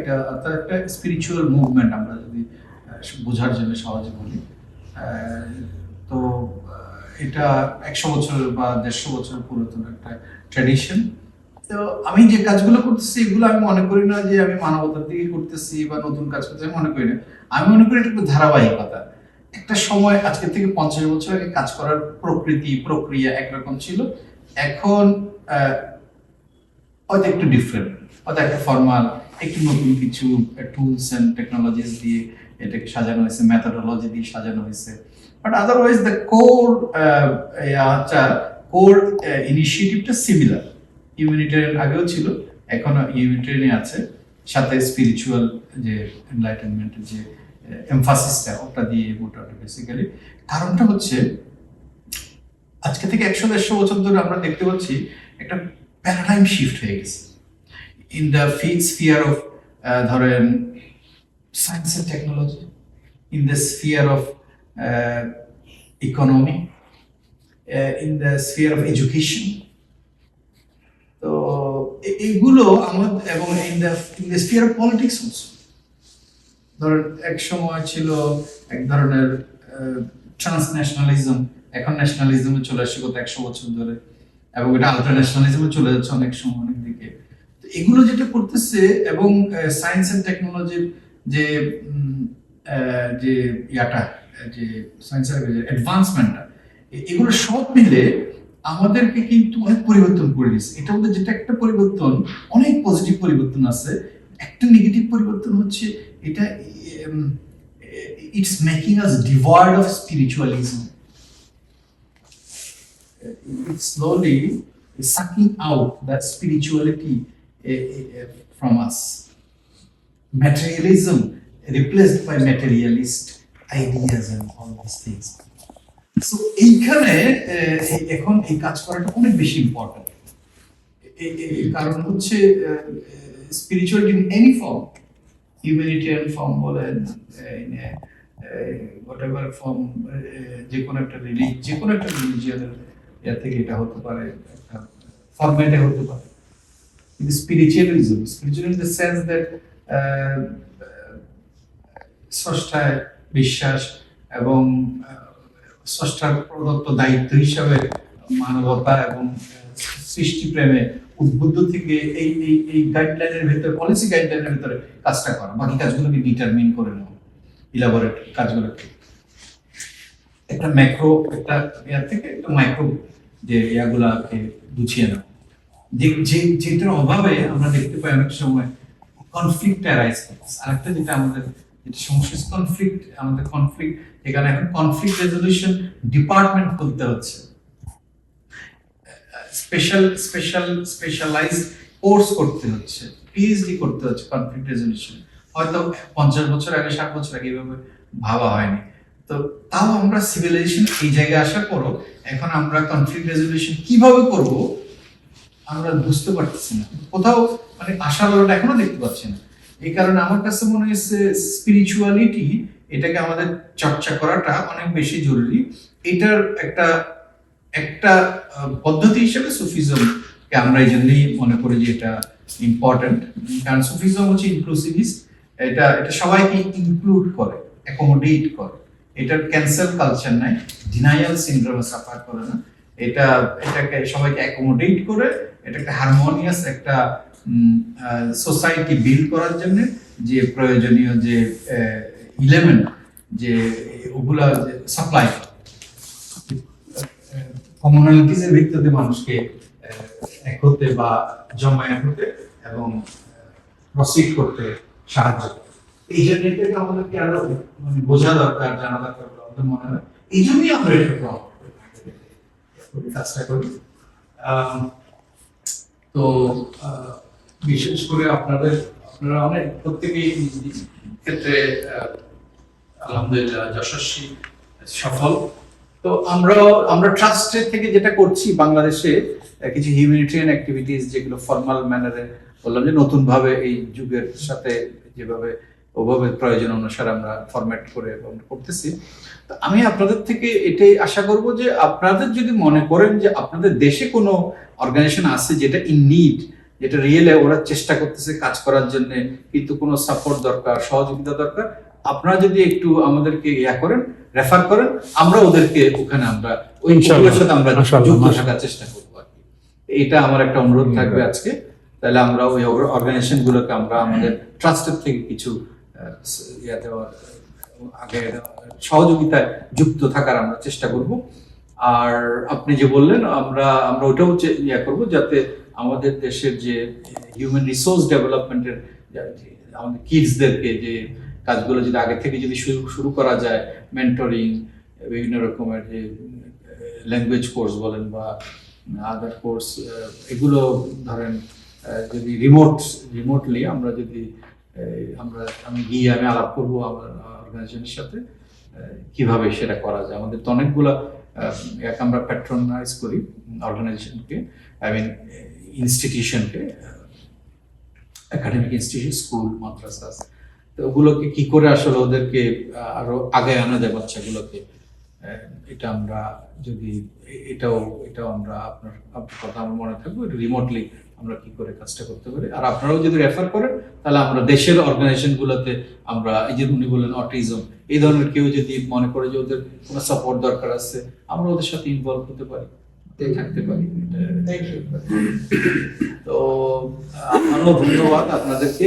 এটা অর্থাৎ একটা স্পিরিচুয়াল মুভমেন্ট আমরা যদি বোঝার জন্য সহজে বলি। তো এটা একশো বা দেড়শো পুরাতন একটা ট্র্যাডিশন তো আমি যে কাজগুলো করতেছি, এগুলো আমি মনে করি না যে আমি মানবতার দিকে করতেছি বা নতুন কাজ করতেছি, আমি মনে করি না। আমি মনে করি এটা একটু ধারাবাহিকতা। একটা সময়, আজকে থেকে পঞ্চাশ বছর আগে কাজ করার প্রকৃতি, প্রক্রিয়া একরকম ছিল। এখন হয়তো একটু ডিফারেন্ট হয়তো একটা ফর্মাল একটু নতুন কিছু টুলস অ্যান্ড টেকনোলজিস দিয়ে এটাকে সাজানো হয়েছে মেথোডোলজি দিয়ে সাজানো হয়েছে। বাট আদারওয়াইজ দ্য কোর আচ্ছা কোর ইনিশিয়েটিভটা সিমিলার ইউনিটেরিয়ান আগেও ছিল, এখনও ইউনিটেরিয়ান আছে। সাথে স্পিরিচুয়াল যে এনলাইটেনমেন্টের যে এমফাসিসটা ওটা দিয়ে ওটা বেসিক্যালি কারণটা হচ্ছে, আজকে থেকে একশো দেড়শো বছর ধরে আমরা দেখতে পাচ্ছি একটা প্যারাডাইম শিফট হয়ে গেছে। In the field sphere of ধরেন science and technology in the sphere of economy in the sphere of education তো এইগুলো আমার এবং in the in the sphere of politics also ধরেন, এক সময় ছিল এক ধরনের ট্রান্সন্যাশনালিজম এখন ন্যাশনালিজমে চলে আসছে গত একশো বছর ধরে, এবং এটা আলট্রা ন্যাশনালিজমে চলে যাচ্ছে অনেক সময়, অনেক দিকে। এগুলো যেটা করতেছে এবং সায়েন্স অ্যান্ড টেকনোলজির যে যে ইয়াটা যে সায়েন্সের অ্যাডভান্সমেন্টটা এগুলো সব মিলে আমাদেরকে কিন্তু অনেক পরিবর্তন করে দিয়েছে। এটা মধ্যে যেটা একটা পরিবর্তন, অনেক পজিটিভ পরিবর্তন আছে। একটা নেগেটিভ পরিবর্তন হচ্ছে এটা it's making us devoid of spiritualism it's slowly sucking out that spirituality from us. Materialism replaced by materialist ideas and all these things. So, এইখানে এখন এই কাজ করাটা অনেক বেশি ইম্পর্টেন্ট কারণ হচ্ছে spirituality in any form humanitarian form বলেন হোয়াট এভার ফর্ম যে কোনো একটা রিলিজ যে কোনো একটা রিলিজিয়নের থেকে এটা হতে পারে, একটা ফরম্যাটে হতে পারে কিন্তু spiritualism spiritual in the sense that স্রষ্টায় বিশ্বাস এবং স্রষ্টার প্রদত্ত দায়িত্ব হিসাবে মানবতা এবং আহ, সৃষ্টিপ্রেমে উদ্বুদ্ধ থেকে এই এই এই গাইডলাইনের ভিতরে পলিসি গাইডলাইনের ভিতরে কাজটা করা। বাকি কাজগুলোকে ডিটারমিন করে নেওয়া। ইলাবোরেট কাজগুলোকে। একটা ম্যাক্রো একটা ইয়ার থেকে একটা মাইক্রো যে ইয়াগুলাকে গুছিয়ে নেওয়া। যেটার অভাবে আমরা দেখতে পাই অনেক সময় কনফ্লিক্ট অ্যারাইজ যেটা আমাদের কনফ্লিক্ট আমাদের কনফ্লিক্ট এখানে এখন কনফ্লিক্ট রেজলিউশন ডিপার্টমেন্ট খুলতে হচ্ছে। স্পেশাল স্পেশাল স্পেশালাইজড কোর্স করতে হচ্ছে পিএইচডি করতে হচ্ছে কনফ্লিক্ট রেজলিউশন হয়তো পঞ্চাশ বছর আগে, ষাট বছর আগে এভাবে ভাবা হয়নি। তো তাও আমরা সিভিলাইজেশন এই জায়গায় আসার পরও এখন আমরা কনফ্লিক্ট রেজলিউশন কীভাবে করব আমরা বুঝতে পারতেছি না। কোথাও মানে আশার আলোটা এখনও দেখতে পাচ্ছি না। এই কারণে আমার কাছে মনে হয়েছে স্পিরিচুয়ালিটি এটাকে আমাদের চর্চা করাটা অনেক বেশি জরুরি। এটার একটা একটা পদ্ধতি হিসেবে সুফিজমকে আমরা এই জন্যই মনে করি যে এটা ইম্পর্টেন্ট কারণ সুফিজম হচ্ছে ইনক্লুসিভিস্ট এটা এটা সবাইকে ইনক্লুড করে অ্যাকোমোডেট করে। এটার ক্যান্সেল কালচার নাই। ডিনায়াল সিনড্রোমে সাফার করে না। এটা, এটাকে সবাইকে অ্যাকোমোডেট করে এটাকে হারমোনিয়াস একটা সোসাইটি বিল্ড করার জন্য যে প্রয়োজনীয় যে ইলেমেন্ট যে ওগুলা সাপ্লাই কমনালিটিসের ভিত্তিতে মানুষকে এক হতে বা জমায়েত হতে এবং প্রসিড করতে সাহায্য করে। এই জন্য এটাকে আমাদেরকে আরও মানে বোঝা দরকার জানা দরকার আমাদের মনে হয়। এই জন্যই আমরা এটা করি, কাজটা করি। তো বিশেষ করে আপনাদের, আপনারা অনেক প্রত্যেকেই ক্ষেত্রে আলহামদুলিল্লাহ যশস্বী সফল। তো আমরা আমরা ট্রাস্টের থেকে যেটা করছি বাংলাদেশে কিছু হিউম্যানিটেরিয়ান অ্যাক্টিভিটিস যেগুলো ফর্মাল ম্যানারে বললাম যে নতুনভাবে এই যুগের সাথে যেভাবে ওভাবে প্রয়োজন অনুসারে আমরা ফরম্যাট করে করতেছি। তো আমি আপনাদের থেকে এটাই আশা করব যে আপনাদের যদি মনে করেন যে আপনাদের দেশে কোনো অর্গানাইজেশন আছে যেটা ইন নিড যেটা রিয়েলে ওরা চেষ্টা করতেছে কাজ করার জন্য কিন্তু কোনো সাপোর্ট দরকার সহযোগিতা দরকার আপনারা যদি একটু আমাদেরকে ইয়া করেন রেফার করেন আমরা ওদেরকে ওখানে আমরা ওই। সাথে আমরা যুক্ত থাকার চেষ্টা করব আর কি। এটা আমার একটা অনুরোধ থাকবে আজকে। তাহলে আমরা ওই অর্গানাইজেশন গুলোকে আমরা আমাদের ট্রাস্টের থেকে কিছু দেওয়ার আগে সহযোগিতায় যুক্ত থাকার আমরা চেষ্টা করব। আর আপনি যে বললেন, আমরা আমরা ওটাও ইয়া করব যাতে আমাদের দেশের যে হিউম্যান রিসোর্স ডেভেলপমেন্টের আমাদের কিডসদেরকে যে কাজগুলো যদি আগে থেকে যদি শুরু শুরু করা যায় মেন্টরিং বিভিন্ন রকমের যে ল্যাঙ্গুয়েজ কোর্স বলেন বা আদার কোর্স এগুলো ধরেন যদি রিমোট রিমোটলি আমরা যদি আমরা, আমি গিয়ে আমি আলাপ করব আমার অর্গানাইজেশনের সাথে কীভাবে সেটা করা যায়। আমাদের তো অনেকগুলো এক আমরা প্যাট্রনাইজ করি অর্গানাইজেশনকে আই মিন ইনস্টিটিউশনকে একাডেমিক ইনস্টিটিউশন স্কুল মাদ্রাসা। তো ওগুলোকে কি করে আসলে ওদেরকে আরও আগে আনা যায় বাচ্চাগুলোকে? এটা আমরা যদি এটাও এটাও আমরা আপনার কথা আমার মনে থাকবে রিমোটলি আমরা কি করে কাজটা করতে পারি। আর আপনারাও যদি রেফার করেন তাহলে আমরা দেশের অর্গানাইজেশন গুলোতে আমরা এই যে উনি বললেন অটিজম এই ধরনের কেউ যদি মনে করে যে ওদের কোনো সাপোর্ট দরকার আছে আমরা ওদের সাথে ইনভলভ হতে পারি থাকতে পারি। তো আরও ধন্যবাদ আপনাদেরকে